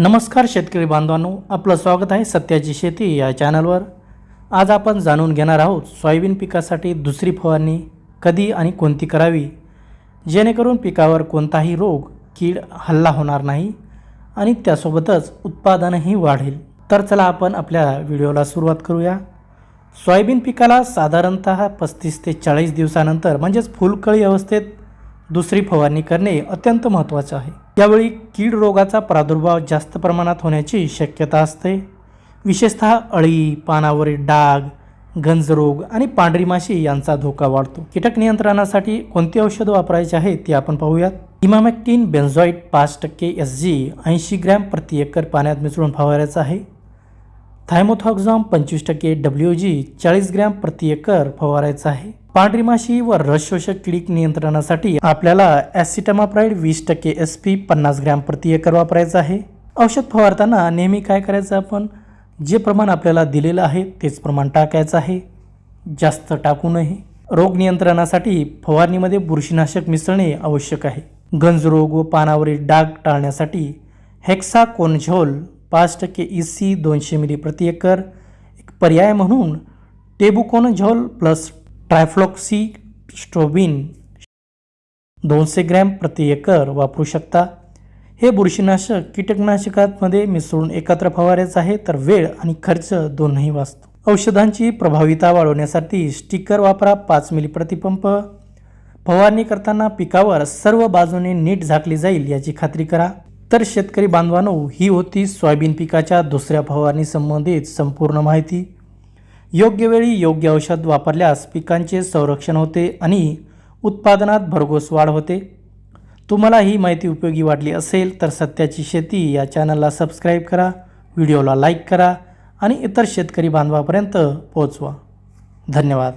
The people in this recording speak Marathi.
नमस्कार शेतकरी बांधवांनो आपलं स्वागत आहे सत्याची शेती या चॅनलवर. आज आपण जाणून घेणार आहोत सोयाबीन पिकासाठी दुसरी फवारणी कधी आणि कोणती करावी जेणेकरून पिकावर कोणताही रोग कीड हल्ला होणार नाही आणि त्यासोबतच उत्पादनही वाढेल. तर चला आपण आपल्या व्हिडिओला सुरुवात करूया. सोयाबीन पिकाला साधारणत पस्तीस ते चाळीस दिवसानंतर म्हणजेच फुलकळी अवस्थेत दुसरी फवारणी करणे अत्यंत महत्त्वाचं आहे. यावेळी कीड रोगाचा प्रादुर्भाव जास्त प्रमाणात होण्याची शक्यता असते. विशेषतः अळी पानावरील डाग गंजरोग आणि पांढरी माशी यांचा धोका वाढतो. कीटक नियंत्रणासाठी कोणती औषधं वापरायची आहेत ते आपण पाहूयात. इमामॅक्टिन बेन्झॉईट पाच टक्के एस जी ऐंशी ग्रॅम प्रति एकर पाण्यात मिसळून फवारायचं आहे. थायमोथॉक्झॉम पंचवीस टक्के डब्ल्यू जी चाळीस ग्रॅम प्रति एकर फवारायचं आहे. पांढरी माशी व रस शोषक किडीक नियंत्रणासाठी आपल्याला ॲसिटमाप्राईड वीस टक्के एस पी पन्नास ग्रॅम प्रति एकर वापरायचं आहे. औषध फवारताना नेहमी काय करायचं आपण? जे प्रमाण आपल्याला दिलेलं आहे तेच प्रमाण टाकायचं आहे. जास्त टाकू नये रोग नियंत्रणासाठी फवारणीमध्ये बुरशीनाशक मिसळणे आवश्यक आहे. गंजरोग व पानावरील डाग टाळण्यासाठी हेक्सा कोनझोल पाच टक्के ई सी दोनशे मिली प्रति एकर एक पर्याय म्हणून टेबुकोनझोल प्लस ट्रायफ्लॉक्सी स्ट्रोबिन दोनशे ग्रॅम प्रति एकर वापरू शकता. हे बुरशीनाशक कीटकनाशकांमध्ये मिसळून एकत्र फवारायचं आहे तर वेळ आणि खर्च दोनही वाचतो. औषधांची प्रभाविता वाढवण्यासाठी स्टिकर वापरा पाच मिली प्रतिपंप फवारणी करताना पिकावर सर्व बाजूने नीट झाकली जाईल याची खात्री करा. तर शेतकरी बांधवांनो ही होती सोयाबीन पिकाच्या दुसऱ्या फवारणी संबंधित संपूर्ण माहिती. योग्य वेळी योग्य औषध वापरल्यास पिकांचे संरक्षण होते आणि उत्पादनात भरघोस वाढ होते. तुम्हाला ही माहिती उपयोगी वाटली असेल तर सत्याची शेती या चॅनलला सबस्क्राईब करा व्हिडिओला लाईक करा आणि इतर शेतकरी बांधवापर्यंत पोहोचवा. धन्यवाद.